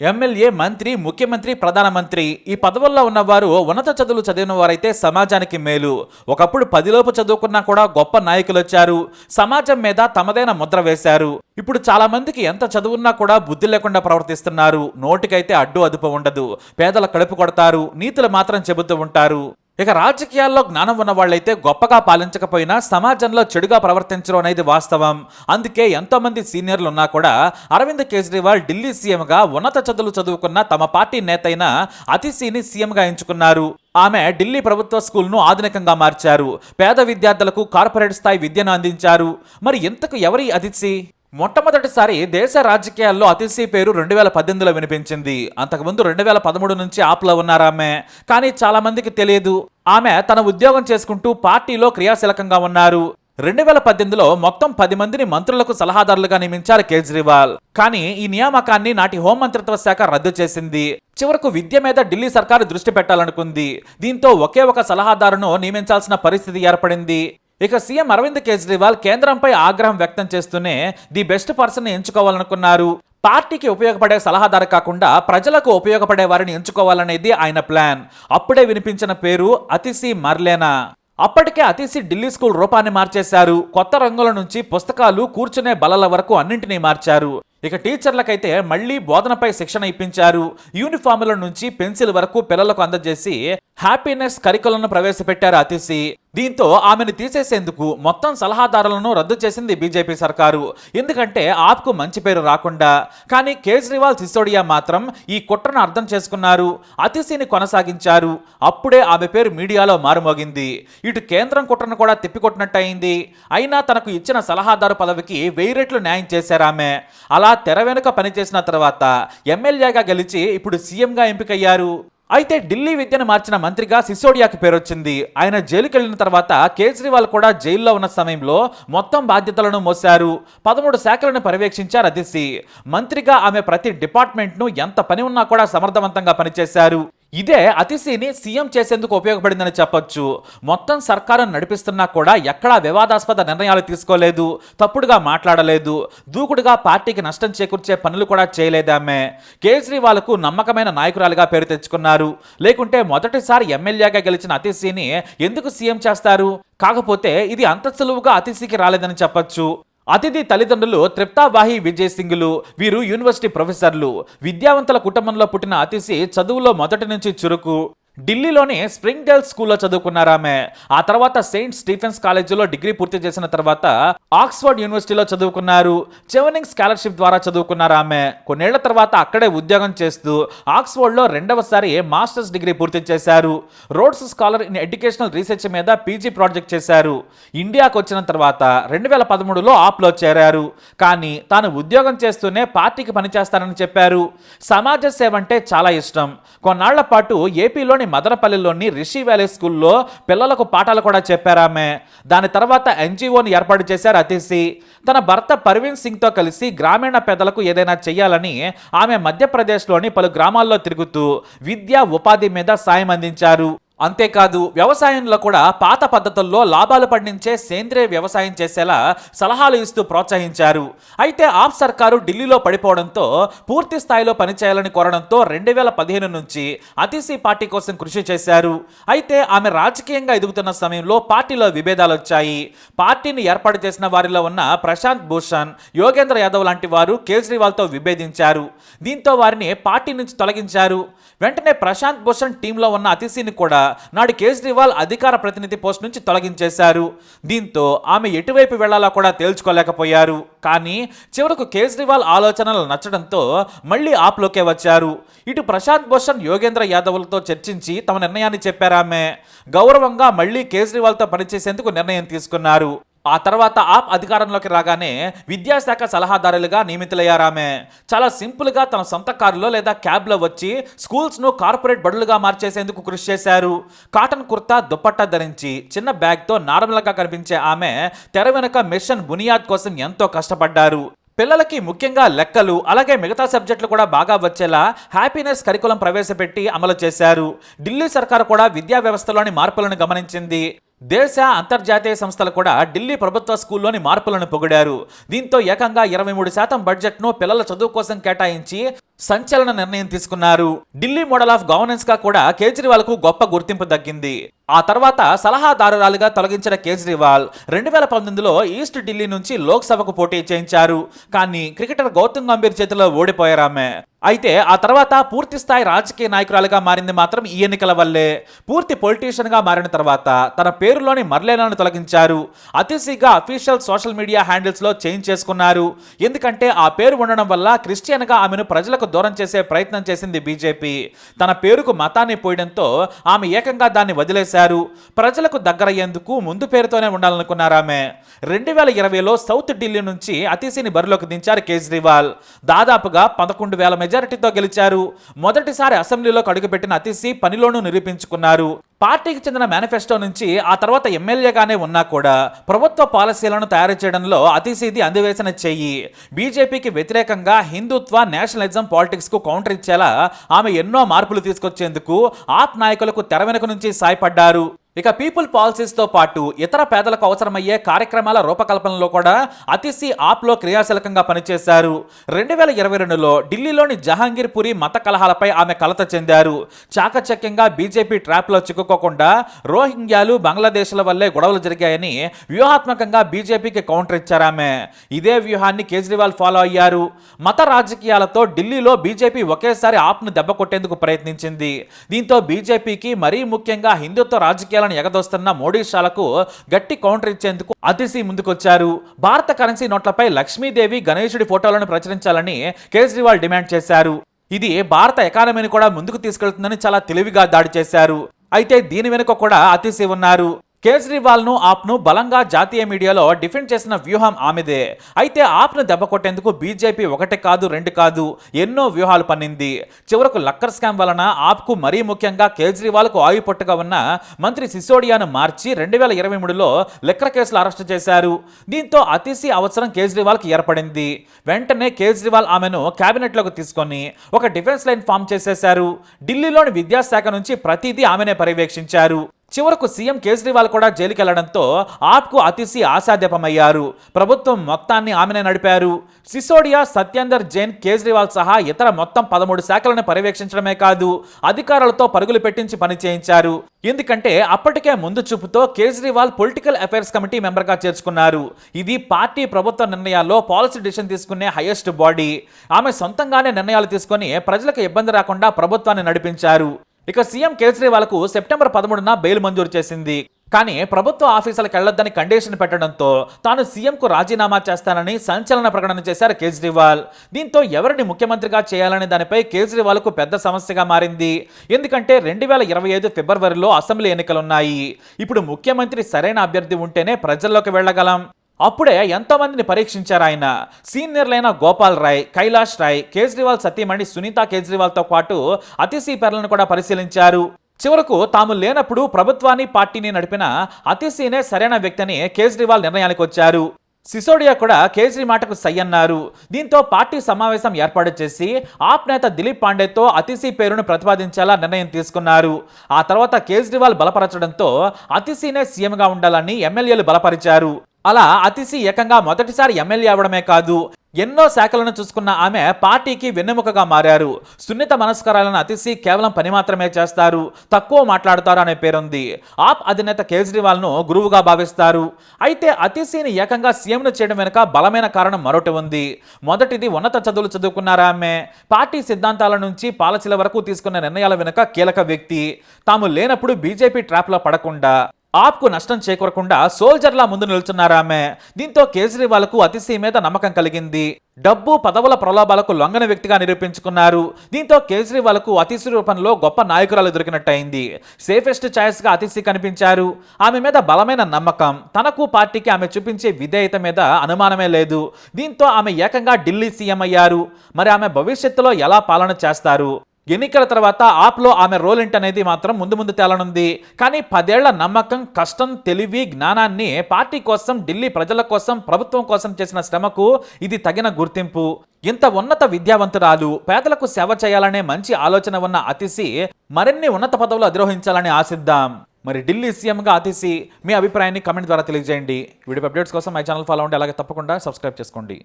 MLA మంత్రి ముఖ్యమంత్రి ప్రధానమంత్రి ఈ పదవుల్లో ఉన్నవారు ఉన్నత చదువులు చదివిన వారైతే సమాజానికి మేలు. ఒకప్పుడు పదిలోపు చదువుకున్నా కూడా గొప్ప నాయకులు వచ్చారు సమాజం మీద తమదైన ముద్ర వేశారు. ఇప్పుడు చాలా మందికి ఎంత చదువున్నా కూడా బుద్ధి లేకుండా ప్రవర్తిస్తున్నారు. నోటికైతే అడ్డు అదుపు ఉండదు. పేదల కడుపు కొడతారు. నీతులు మాత్రం చెబుతూ ఉంటారు. ఇక రాజకీయాల్లో జ్ఞానం ఉన్న వాళ్ళైతే గొప్పగా పాలించకపోయినా సమాజంలో చెడుగా ప్రవర్తించడం అనేది వాస్తవం. అందుకే ఎంతోమంది సీనియర్లు ఉన్నా కూడా అరవింద్ కేజ్రీవాల్ ఢిల్లీ సీఎంగా ఉన్నత చదువులు చదువుకున్న తమ పార్టీ నేత అయిన అతిశీని సీఎంగా ఎంచుకున్నారు. ఆమె ఢిల్లీ ప్రభుత్వ స్కూల్ను ఆధునికంగా మార్చారు. పేద విద్యార్థులకు కార్పొరేట్ స్థాయి విద్యను అందించారు. మరి ఇంతకు ఎవరి అతిథి మొట్టమొదటిసారి దేశ రాజకీయాల్లో అతిశీ పేరు రెండు వేల పద్దెనిమిదిలో వినిపించింది. అంతకుముందు రెండు వేల పదమూడు నుంచి ఆప్లో ఉన్నారామె. కానీ చాలా మందికి తెలియదు. ఆమె తన ఉద్యోగం చేసుకుంటూ పార్టీలో క్రియాశీలకంగా ఉన్నారు. రెండు వేల పద్దెనిమిదిలో మొత్తం పది మందిని మంత్రులకు సలహాదారులుగా నియమించారు కేజ్రీవాల్. కానీ ఈ నియామకాన్ని నాటి హోంమంత్రిత్వ శాఖ రద్దు చేసింది. చివరకు విద్య మీద ఢిల్లీ సర్కారు దృష్టి పెట్టాలనుకుంది. దీంతో ఒకే ఒక సలహాదారును నియమించాల్సిన పరిస్థితి ఏర్పడింది. ఇక సీఎం అరవింద్ కేజ్రీవాల్ కేంద్రంపై ఆగ్రహం వ్యక్తం చేస్తూనే ది బెస్ట్ పర్సన్ ఎంచుకోవాలనుకున్నారు. పార్టీకి ఉపయోగపడే సలహాదారు కాకుండా ప్రజలకు ఉపయోగపడే వారిని ఎంచుకోవాలనేది ఆయన ప్లాన్. అప్పుడే వినిపించిన పేరు అతిసి మర్లేనా. అప్పటికే అతిసి ఢిల్లీ స్కూల్ రూపాన్ని మార్చేశారు. కొత్త రంగుల నుంచి పుస్తకాలు కూర్చునే బలల వరకు అన్నింటినీ మార్చారు. ఇక టీచర్లకైతే మళ్ళీ బోధనపై శిక్షణ ఇప్పించారు. యూనిఫామ్ల నుంచి పెన్సిల్ వరకు పిల్లలకు అందజేసి హ్యాపీనెస్ కరికులను ప్రవేశపెట్టారు అతిశీ దీంతో ఆమెను తీసేసేందుకు మొత్తం సలహాదారులను రద్దు చేసింది బీజేపీ సర్కారు. ఎందుకంటే ఆప్కు మంచి పేరు రాకుండా. కానీ కేజ్రీవాల్ సిసోడియా మాత్రం ఈ కుట్రను అర్థం చేసుకున్నారు. అతిశిని కొనసాగించారు. అప్పుడే ఆమె పేరు మీడియాలో మారుమోగింది. ఇటు కేంద్రం కుట్రను కూడా తిప్పికొట్టినట్టయింది. అయినా తనకు ఇచ్చిన సలహాదారు పదవికి వెయ్యి రెట్లు న్యాయం చేశారామె ఆమె. అలా తెర వెనుక పనిచేసిన తర్వాత ఎమ్మెల్యేగా గెలిచి ఇప్పుడు సీఎంగా ఎంపికయ్యారు. అయితే ఢిల్లీ విద్యను మార్చిన మంత్రిగా సిసోడియాకి పేరొచ్చింది. ఆయన జైలుకి వెళ్ళిన తర్వాత కేజ్రీవాల్ కూడా జైల్లో ఉన్న సమయంలో మొత్తం బాధ్యతలను మోశారు. పదమూడు శాఖలను పర్యవేక్షించారు అదిసి. మంత్రిగా ఆమె ప్రతి డిపార్ట్మెంట్ను ఎంత పని ఉన్నా కూడా సమర్థవంతంగా పనిచేశారు. ఇదే అతిశీని సీఎం చేసేందుకు ఉపయోగపడిందని చెప్పొచ్చు. మొత్తం సర్కారం నడిపిస్తున్నా కూడా ఎక్కడా వివాదాస్పద నిర్ణయాలు తీసుకోలేదు తప్పుడుగా మాట్లాడలేదు దూకుడుగా పార్టీకి నష్టం చేకూర్చే పనులు కూడా చేయలేదామె కేజ్రీవాల్కు నమ్మకమైన నాయకురాలుగా పేరు తెచ్చుకున్నారు. లేకుంటే మొదటిసారి ఎమ్మెల్యేగా గెలిచిన అతిశీని ఎందుకు సీఎం చేస్తారు? కాకపోతే ఇది అంత సులువుగా అతిశీకి రాలేదని చెప్పొచ్చు. అతిథి తల్లిదండ్రులు త్రిప్తాబాహి విజయ్ సింగ్లు వీరు యూనివర్సిటీ ప్రొఫెసర్లు. విద్యావంతుల కుటుంబంలో పుట్టిన అతిశి చదువులో మొదటి నుంచి చురుకు. ఢిల్లీలోని స్ప్రింగ్ డేల్ స్కూల్లో చదువుకున్నారు ఆమె. ఆ తర్వాత సెయింట్ స్టీఫెన్స్ కాలేజీలో డిగ్రీ పూర్తి చేసిన తర్వాత ఆక్స్ఫర్డ్ యూనివర్సిటీలో చదువుకున్నారు. చెవనింగ్ స్కాలర్షిప్ ద్వారా చదువుకున్నారు ఆమె. కొన్నేళ్ళ తర్వాత అక్కడే ఉద్యోగం చేస్తూ ఆక్స్ఫర్డ్లో రెండవసారి మాస్టర్స్ డిగ్రీ పూర్తి చేశారు. Rhodes scholar in educational research మీద పీజీ ప్రాజెక్ట్ చేశారు. ఇండియాకు వచ్చిన తర్వాత రెండు వేల పదమూడులో ఆప్లో చేరారు. కానీ తాను ఉద్యోగం చేస్తూనే పార్టీకి పనిచేస్తానని చెప్పారు. సమాజ సేవ అంటే చాలా ఇష్టం. కొన్నాళ్ళ పాటు ఏపీలోని మదనపల్లిలోని రిషి వ్యాలీ స్కూల్లో పిల్లలకు పాఠాలు కూడా చెప్పారామె. దాని తర్వాత ఎన్జిఓని ఏర్పాటు చేశారు అతిసి తన భర్త పర్వీన్ సింగ్తో కలిసి గ్రామీణ పెద్దలకు ఏదైనా చేయాలని ఆమె మధ్యప్రదేశ్లోని పలు గ్రామాల్లో తిరుగుతూ విద్య ఉపాధి మీద సాయం అందించారు. అంతేకాదు వ్యవసాయంలో కూడా పాత పద్ధతుల్లో లాభాలు పండించే సేంద్రియ వ్యవసాయం చేసేలా సలహాలు ఇస్తూ ప్రోత్సహించారు. అయితే ఆప్ సర్కారు ఢిల్లీలో పడిపోవడంతో పూర్తి స్థాయిలో పనిచేయాలని కోరడంతో రెండు వేల పదిహేను నుంచి అతిసి పార్టీ కోసం కృషి చేశారు. అయితే ఆమె రాజకీయంగా ఎదుగుతున్న సమయంలో పార్టీలో విభేదాలు వచ్చాయి. పార్టీని ఏర్పాటు చేసిన వారిలో ఉన్న ప్రశాంత్ భూషణ్ యోగేంద్ర యాదవ్ లాంటి వారు కేజ్రీవాల్తో విభేదించారు. దీంతో వారిని పార్టీ నుంచి తొలగించారు. వెంటనే ప్రశాంత్ భూషణ్ టీంలో ఉన్న అతిశీని కూడా నాడు కేజ్రీవాల్ అధికార ప్రతినిధి పోస్ట్ నుంచి తొలగించేశారు. దీంతో ఆమె ఎటువైపు వెళ్ళాలో కూడా తేల్చుకోలేకపోయారు. కానీ చివరకు కేజ్రీవాల్ ఆలోచనలు నచ్చడంతో మళ్ళీ ఆప్లోకే వచ్చారు. ఇటు ప్రశాంత్ భూషణ్ యోగేంద్ర యాదవ్లతో చర్చించి తమ నిర్ణయాన్ని చెప్పారామె. గౌరవంగా మళ్ళీ కేజ్రీవాల్తో పనిచేసేందుకు నిర్ణయం తీసుకున్నారు. ఆ తర్వాత ఆప్ అధికారంలోకి రాగానే విద్యాశాఖ సలహాదారులుగా నియమితులయ్యారామె. చాలా సింపుల్గా తన సొంత కారులో లేదా క్యాబ్లో వచ్చి స్కూల్స్ను కార్పొరేట్ బడులుగా మార్చేసేందుకు కృషి చేశారు. కాటన్ కుర్తా దుప్పట్టా ధరించి చిన్న బ్యాగ్తో నార్మల్గా కనిపించే ఆమె తెర వెనుక మిషన్ బునియాద్ కోసం ఎంతో కష్టపడ్డారు. పిల్లలకి ముఖ్యంగా లెక్కలు అలాగే మిగతా సబ్జెక్టులు కూడా బాగా వచ్చేలా హ్యాపీనెస్ కరికులం ప్రవేశపెట్టి అమలు చేశారు. ఢిల్లీ సర్కారు కూడా విద్యా వ్యవస్థలోని మార్పులను గమనించింది. దేశ అంతర్జాతీయ సంస్థలు కూడా ఢిల్లీ ప్రభుత్వ స్కూల్లోని మార్పులను పొగిడారు. దీంతో ఏకంగా ఇరవై మూడు శాతం బడ్జెట్ను పిల్లల చదువు కోసం కేటాయించి సంచలన నిర్ణయం తీసుకున్నారు. ఢిల్లీ మోడల్ ఆఫ్ గవర్నెన్స్గా కూడా కేజ్రీవాల్కు గొప్ప గుర్తింపు దక్కింది. ఆ తర్వాత సలహాదారురాలుగా తొలగించిన కేజ్రీవాల్ రెండు వేల పంతొమ్మిదిలో ఈస్ట్ ఢిల్లీ నుంచి లోక్సభకు పోటీ చేయించారు. కానీ క్రికెటర్ గౌతమ్ గంభీర్ చేతిలో ఓడిపోయారామె అయితే ఆ తర్వాత పూర్తి స్థాయి రాజకీయ నాయకురాలుగా మారింది మాత్రం ఈ ఎన్నికల వల్లే. పూర్తి పొలిటీషియన్గా మారిన తర్వాత తన పేరులోని మర్లేనాను తొలగించారు. అతిశీగా అఫీషియల్ సోషల్ మీడియా హ్యాండిల్స్లో చేంజ్ చేసుకున్నారు. ఎందుకంటే ఆ పేరు ఉండడం వల్ల క్రిస్టియన్గా ఆమెను ప్రజలకు దూరం చేసే ప్రయత్నం చేసింది బీజేపీ తన పేరుకు మతాన్ని పోయడంతో ఆమె ఏకంగా దాన్ని వదిలేశారు. ప్రజలకు దగ్గరయ్యేందుకు ముందు పేరుతోనే ఉండాలనుకున్నారు ఆమె. రెండు వేల ఇరవైలో సౌత్ ఢిల్లీ నుంచి అతిశిని బరిలోకి దించారు కేజ్రీవాల్. దాదాపుగా పదకొండు వేల మెజారిటీతో గెలిచారు. మొదటిసారి అసెంబ్లీలోకి అడుగుపెట్టిన అతిశి పనిలోనూ నిరూపించుకున్నారు. పార్టీకి చెందిన మేనిఫెస్టో నుంచి ఆ తర్వాత ఎమ్మెల్యేగానే ఉన్నా కూడా ప్రభుత్వ పాలసీలను తయారు చేయడంలో అతిశీది అందివేసిన చెయ్యి బీజేపీకి వ్యతిరేకంగా హిందుత్వ నేషనలిజం పాలిటిక్స్కు కౌంటర్ ఇచ్చేలా ఆమె ఎన్నో మార్పులు తీసుకొచ్చేందుకు ఆప్ నాయకులకు తెర వెనుక నుంచి సాయపడ్డారు. ఇక పీపుల్ పాలసీస్తో పాటు ఇతర పేదలకు అవసరమయ్యే కార్యక్రమాల రూపకల్పనలో కూడా అతిసి ఆప్లో క్రియాశీలకంగా పనిచేశారు. రెండు వేల ఇరవై రెండులో ఢిల్లీలోని జహాంగీర్పురి మత కలహాలపై ఆమె కలత చెందారు. చాకచక్యంగా బీజేపీ ట్రాప్లో చిక్కుకోకుండా రోహింగ్యాలు బంగ్లాదేశ్ల వల్లే గొడవలు జరిగాయని వ్యూహాత్మకంగా బీజేపీకి కౌంటర్ ఇచ్చారామె ఇదే వ్యూహాన్ని కేజ్రీవాల్ ఫాలో అయ్యారు. మత రాజకీయాలతో ఢిల్లీలో బీజేపీ ఒకేసారి ఆప్ను దెబ్బ కొట్టేందుకు ప్రయత్నించింది. దీంతో బీజేపీకి మరీ ముఖ్యంగా హిందుత్వ రాజకీయాల రాజకీయాలను ఎగదోస్తున్న మోడీ షాలకు గట్టి కౌంటర్ ఇచ్చేందుకు అతిశీ ముందుకొచ్చారు. భారత కరెన్సీ నోట్లపై లక్ష్మీదేవి గణేశుడి ఫోటోలను ప్రచురించాలని కేజ్రీవాల్ డిమాండ్ చేశారు. ఇది భారత ఎకానమీని కూడా ముందుకు తీసుకెళ్తుందని చాలా తెలివిగా దాడి చేశారు. అయితే దీని వెనుక కూడా అతిశి ఉన్నారు. కేజ్రీవాల్ను ఆప్ను బలంగా జాతీయ మీడియాలో డిఫెండ్ చేసిన వ్యూహం ఆమెదే. అయితే ఆప్ను దెబ్బ కొట్టేందుకు బీజేపీ ఒకటి కాదు రెండు కాదు ఎన్నో వ్యూహాలు పన్నింది. చివరకు లక్కర్ స్కామ్ వలన ఆప్కు మరీ ముఖ్యంగా కేజ్రీవాల్కు ఆయుపట్టుగా ఉన్న మంత్రి సిసోడియాను మార్చి రెండు వేల ఇరవై మూడులో లిక్కర్ కేసులు అరెస్ట్ చేశారు. దీంతో అతిశి అవసరం కేజ్రీవాల్కి ఏర్పడింది. వెంటనే కేజ్రీవాల్ ఆమెను కేబినెట్లోకి తీసుకొని ఒక డిఫెన్స్ లైన్ ఫామ్ చేసేశారు. ఢిల్లీలోని విద్యాశాఖ నుంచి ప్రతిదీ ఆమెనే పర్యవేక్షించారు. చివరకు సీఎం కేజ్రీవాల్ కూడా జైలుకి వెళ్ళడంతో ఆప్కు అతిశి ఆశాదీపమయ్యారు ప్రభుత్వం మొత్తాన్ని ఆమెనే నడిపారు. సిసోడియా సత్యేందర్ జైన్ కేజ్రీవాల్ సహా ఇతర మొత్తం పదమూడు శాఖలను పర్యవేక్షించడమే కాదు అధికారులతో పరుగులు పెట్టించి పని చేయించారు ఎందుకంటే అప్పటికే ముందు చూపుతో కేజ్రీవాల్ పొలిటికల్ అఫైర్స్ కమిటీ మెంబర్గా చేర్చుకున్నారు. ఇది పార్టీ ప్రభుత్వ నిర్ణయాల్లో పాలసీ డిసిషన్ తీసుకునే హైయెస్ట్ బాడీ. ఆమె సొంతంగానే నిర్ణయాలు తీసుకొని ప్రజలకు ఇబ్బంది రాకుండా ప్రభుత్వాన్ని నడిపించారు. ఇక సీఎం కేజ్రీవాల్కు సెప్టెంబర్ పదమూడున బెయిల్ మంజూరు చేసింది. కానీ ప్రభుత్వ ఆఫీసులకు వెళ్ళొద్దని కండిషన్ పెట్టడంతో తాను సీఎంకు రాజీనామా చేస్తానని సంచలన ప్రకటన చేశారు కేజ్రీవాల్. దీంతో ఎవరిని ముఖ్యమంత్రిగా చేయాలనే దానిపై కేజ్రీవాల్కు పెద్ద సమస్యగా మారింది. ఎందుకంటే రెండు వేల ఇరవై ఐదు ఫిబ్రవరిలో అసెంబ్లీ ఎన్నికలున్నాయి. ఇప్పుడు ముఖ్యమంత్రి సరైన అభ్యర్థి ఉంటేనే ప్రజల్లోకి వెళ్ళగలం. అప్పుడే ఎంతమందిని పరీక్షించారు ఆయన? సీనియర్లైన గోపాల్ రాయ్ కైలాష్ రాయ్ కేజ్రీవాల్ సతీమణి సునీత కేజ్రీవాల్తో పాటు అతిశీ పేర్లను కూడా పరిశీలించారు. చివరకు తాము లేనప్పుడు ప్రభుత్వాన్ని పార్టీని నడిపిన అతిశీనే సరైన వ్యక్తిని కేజ్రీవాల్ నిర్ణయానికి వచ్చారు. సిసోడియా కూడా కేజ్రీ మాటకు సై అన్నారు దీంతో పార్టీ సమావేశం ఏర్పాటు చేసి ఆప్ నేత దిలీప్ పాండేతో అతిశీ పేరును ప్రతిపాదించేలా నిర్ణయం తీసుకున్నారు. ఆ తర్వాత కేజ్రీవాల్ బలపరచడంతో అతిశీనే సీఎంగా ఉండాలని ఎమ్మెల్యేలు బలపరిచారు. అలా అతిశి ఏకంగా మొదటిసారి ఎమ్మెల్యే అవడమే కాదు ఎన్నో శాఖలను చూసుకున్న ఆమె పార్టీకి వెన్నెముకగా మారారు. సున్నిత మనస్కరాలను అతిసి కేవలం పని మాత్రమే చేస్తారు తక్కువ మాట్లాడతారు అనే పేరుంది. ఆప్ అధినేత కేజ్రీవాల్ను గురువుగా భావిస్తారు. అయితే అతిశీని ఏకంగా సీఎంను చేయడం వెనుక బలమైన కారణం మరొకటి ఉంది. మొదటిది ఉన్నత చదువులు చదువుకున్నారా ఆమె? పార్టీ సిద్ధాంతాల నుంచి పాలసీల వరకు తీసుకున్న నిర్ణయాల వెనుక కీలక వ్యక్తి. తాము లేనప్పుడు బీజేపీ ట్రాప్లో పడకుండా ఆప్కు నష్టం చేకూరకుండా సోల్జర్లా ముందు నిల్చున్నారు ఆమె దీంతో కేజ్రీవాల్కు అతిశయ మీద నమ్మకం కలిగింది. డబ్బు పదవుల ప్రలోభాలకు లొంగని వ్యక్తిగా నిరూపించుకున్నారు. దీంతో కేజ్రీవాల్కు అతిశి రూపంలో గొప్ప నాయకురాలు దొరికినట్టయింది. సేఫెస్ట్ ఛాయిస్గా అతిశి కనిపించారు. ఆమె మీద బలమైన నమ్మకం. తనకు పార్టీకి ఆమె చూపించే విధేయత మీద అనుమానమే లేదు. దీంతో ఆమె ఏకంగా ఢిల్లీ సీఎం అయ్యారు. మరి ఆమె భవిష్యత్తులో ఎలా పాలన చేస్తారు? ఎన్నికల తర్వాత ఆప్లో ఆమె రోల్ ఏంటనేది మాత్రం ముందు ముందు తేలనుంది. కానీ పదేళ్ళ నమ్మకం కష్టం తెలివి జ్ఞానాన్ని పార్టీ కోసం ఢిల్లీ ప్రజల కోసం ప్రభుత్వం కోసం చేసిన శ్రమకు ఇది తగిన గుర్తింపు. ఇంత ఉన్నత విద్యావంతురాలు పేదలకు సేవ చేయాలనే మంచి ఆలోచన ఉన్న అతిశి మరిన్ని ఉన్నత పదవులు అధిరోహించాలని ఆశిద్దాం. మరి ఢిల్లీ సీఎంగా అతిశి మీ అభిప్రాయాన్ని కమెంట్ ద్వారా తెలియజేయండి. వీడియో అప్డేట్స్ కోసం మై ఛానల్ ఫాలో అవ్వండి. అలాగే తప్పకుండా సబ్స్క్రైబ్ చేసుకోండి.